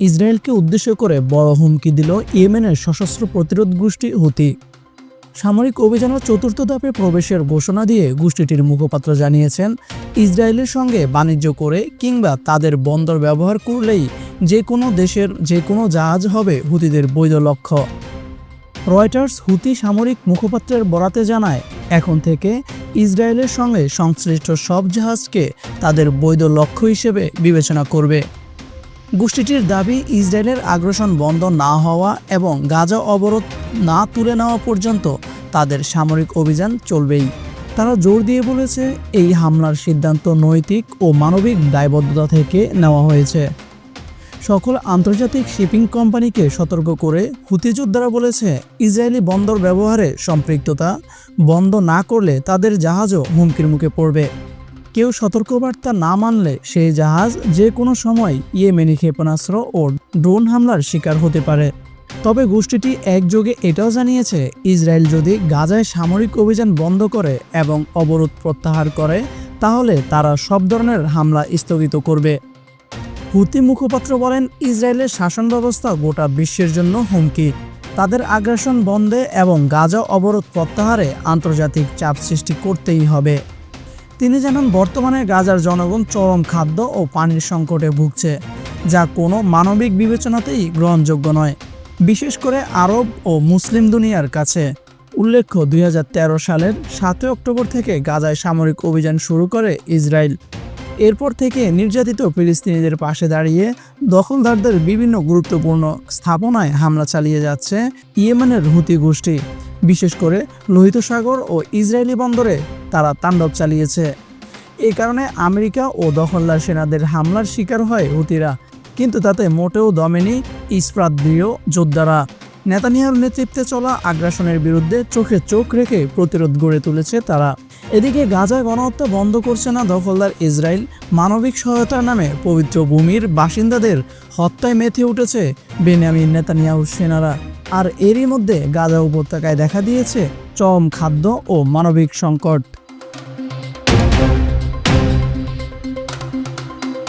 ইসরায়েলকে উদ্দেশ্য করে বড় হুমকি দিল ইয়েমেনের সশস্ত্র প্রতিরোধ গোষ্ঠী হুতি। সামরিক অভিযানের চতুর্থ ধাপে প্রবেশের ঘোষণা দিয়ে গোষ্ঠীটির মুখপাত্র জানিয়েছেন, ইসরায়েলের সঙ্গে বাণিজ্য করে কিংবা তাদের বন্দর ব্যবহার করলেই যে কোনো দেশের যে কোনো জাহাজ হবে হুতিদের বৈধ লক্ষ্য। রয়টার্স হুতি সামরিক মুখপাত্রের বরাতে জানায়, এখন থেকে ইসরায়েলের সঙ্গে সংশ্লিষ্ট সব জাহাজকে তাদের বৈধ লক্ষ্য হিসেবে বিবেচনা করবে। গোষ্ঠীটির দাবি, ইসরায়েলের আগ্রাসন বন্ধ না হওয়া এবং গাজা অবরোধ না তুলে নেওয়া পর্যন্ত তাদের সামরিক অভিযান চলবেই। তারা জোর দিয়ে বলেছে, এই হামলার সিদ্ধান্ত নৈতিক ও মানবিক দায়বদ্ধতা থেকে নেওয়া হয়েছে। সকল আন্তর্জাতিক শিপিং কোম্পানিকে সতর্ক করে হুতি যোদ্ধারা বলেছে, ইসরায়েলি বন্দর ব্যবহারে সম্পৃক্ততা বন্ধ না করলে তাদের জাহাজও হুমকির মুখে পড়বে। কেউ সতর্কবার্তা না মানলে সেই জাহাজ যে কোনো সময় ইয়েমেনি ক্ষেপণাস্ত্র ও ড্রোন হামলার শিকার হতে পারে। তবে গোষ্ঠীটি একযোগে এটাও জানিয়েছে, ইসরায়েল যদি গাজায় সামরিক অভিযান বন্ধ করে এবং অবরোধ প্রত্যাহার করে, তাহলে তারা সব ধরনের হামলা স্থগিত করবে। হুতি মুখপাত্র বলেন, ইসরায়েলের শাসন ব্যবস্থা গোটা বিশ্বের জন্য হুমকি। তাদের আগ্রাসন বন্ধে এবং গাজা অবরোধ প্রত্যাহারে আন্তর্জাতিক চাপ সৃষ্টি করতেই হবে। তিনি জানান, বর্তমানে গাজার জনগণ চরম খাদ্য ও পানির সংকটে ভুগছে, যা কোনো মানবিক বিবেচনাতেই গ্রহণযোগ্য নয়, বিশেষ করে আরব ও মুসলিম দুনিয়ার কাছে। উল্লেখ্য, দুই হাজার তেরো সালের সাতই অক্টোবর থেকে গাজায় সামরিক অভিযান শুরু করে ইসরায়েল। এরপর থেকে নির্যাতিত ফিলিস্তিনিদের পাশে দাঁড়িয়ে দখলদারদের বিভিন্ন গুরুত্বপূর্ণ স্থাপনায় হামলা চালিয়ে যাচ্ছে ইয়েমেনের হুতি গোষ্ঠী। বিশেষ করে লোহিত সাগর ও ইসরায়েলি বন্দরে তারা তাণ্ডব চালিয়েছে। এই কারণে আমেরিকা ও দখলদার সেনাদের হামলার শিকার হয় হুতিরা, কিন্তু তাতে মোটেও দমেনি ইস্প্রাদীয় যোদ্ধারা। নেতানিয়ার নেতৃত্বে চলা আগ্রাসনের বিরুদ্ধে চোখে চোখ রেখে প্রতিরোধ গড়ে তুলেছে তারা। এদিকে গাজায় গণহত্যা বন্ধ করছে না দখলদার ইসরায়েল, মানবিক সহায়তার নামে পবিত্র ভূমির বাসিন্দাদের হত্যায় মেতে উঠেছে বেনিয়ামিন নেতানিয়াহুর সেনারা। আর এরই মধ্যে গাজা উপত্যকায় দেখা দিয়েছে চম খাদ্য ও মানবিক সংকট।